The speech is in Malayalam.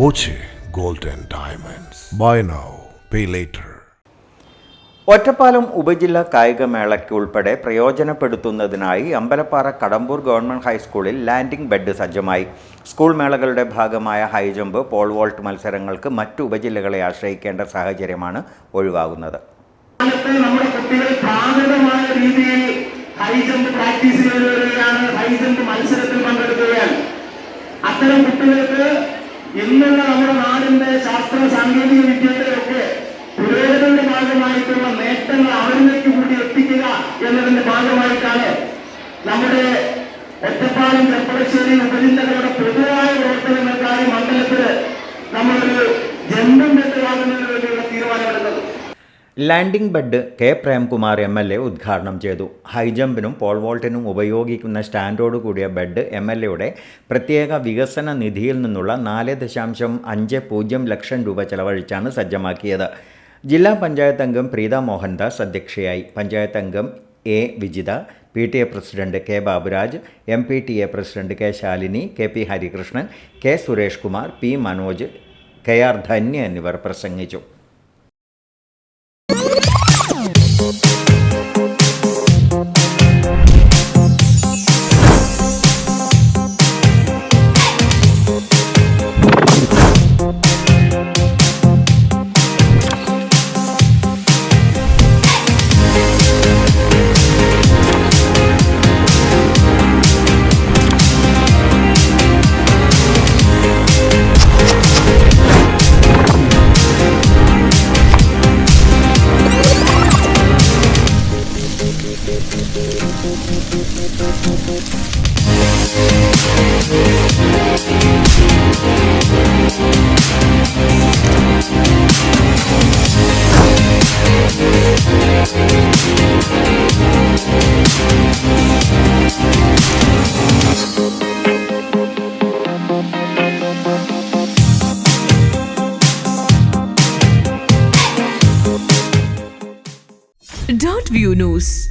Boche gold and Diamonds. Buy now, pay later. Ottapalam ഉപജില്ലാ കായികമേളയ്ക്ക് ഉൾപ്പെടെ പ്രയോജനപ്പെടുത്തുന്നതിനായി അമ്പലപ്പാറ കടമ്പൂർ ഗവൺമെന്റ് ഹൈസ്കൂളിൽ ലാൻഡിംഗ് ബെഡ് സജ്ജമായി സ്കൂൾ മേളകളുടെ ഭാഗമായ ഹൈജമ്പ് പോൾ വോൾട്ട് മത്സരങ്ങൾക്ക് മറ്റു ഉപജില്ലകളെ ആശ്രയിക്കേണ്ട സാഹചര്യമാണ് ഒഴിവാകുന്നത് നമ്മുടെ കുട്ടികൾ പ്രാകൃതമായ രീതിയിൽ ഹൈജമ്പ് പ്രാക്ടീസ് ചെയ്തു വരികയാണ് ഹൈജമ്പ് മത്സരത്തിൽ പങ്കെടുക്കുകയാണ് അത്തരം കുട്ടികൾക്ക് ഇന്നുള്ള നമ്മുടെ നാടിന്റെ ശാസ്ത്ര സാങ്കേതിക വിദ്യയുടെ ഒക്കെ പുരോഗതിയുടെ ഭാഗമായിട്ടുള്ള നേട്ടങ്ങൾ അവരിലേക്ക് കൂടി എത്തിക്കുക എന്നതിന്റെ ഭാഗമായിട്ടാണ് നമ്മുടെ ഒറ്റപ്പാലം ചെപ്പളശ്ശേരി ഉപജില്ലകളുടെ പൊതുവായ landing bed K Premkumar M L A ഉദ്ഘാടനം ചെയ്തു. ഹൈജമ്പിനും പോൾ വോൾട്ടിനും ഉപയോഗിക്കുന്ന സ്റ്റാൻഡോട് കൂടിയ ബെഡ് എം എൽ എയുടെ പ്രത്യേക വികസന നിധിയിൽ നിന്നുള്ള നാല് ദശാംശം അഞ്ച് പൂജ്യം ലക്ഷം രൂപ ചെലവഴിച്ചാണ് സജ്ജമാക്കിയത്. ജില്ലാ പഞ്ചായത്ത് അംഗം പ്രീത മോഹൻദാസ് അധ്യക്ഷയായി. പഞ്ചായത്ത് അംഗം A. Vijitha P T A president K. Baburaj M P T A president K. Shalini K. P Harikrishnan K. Suresh Kumar P. Manoj K. R Dhanya എന്നിവർ പ്രസംഗിച്ചു. Dot View News.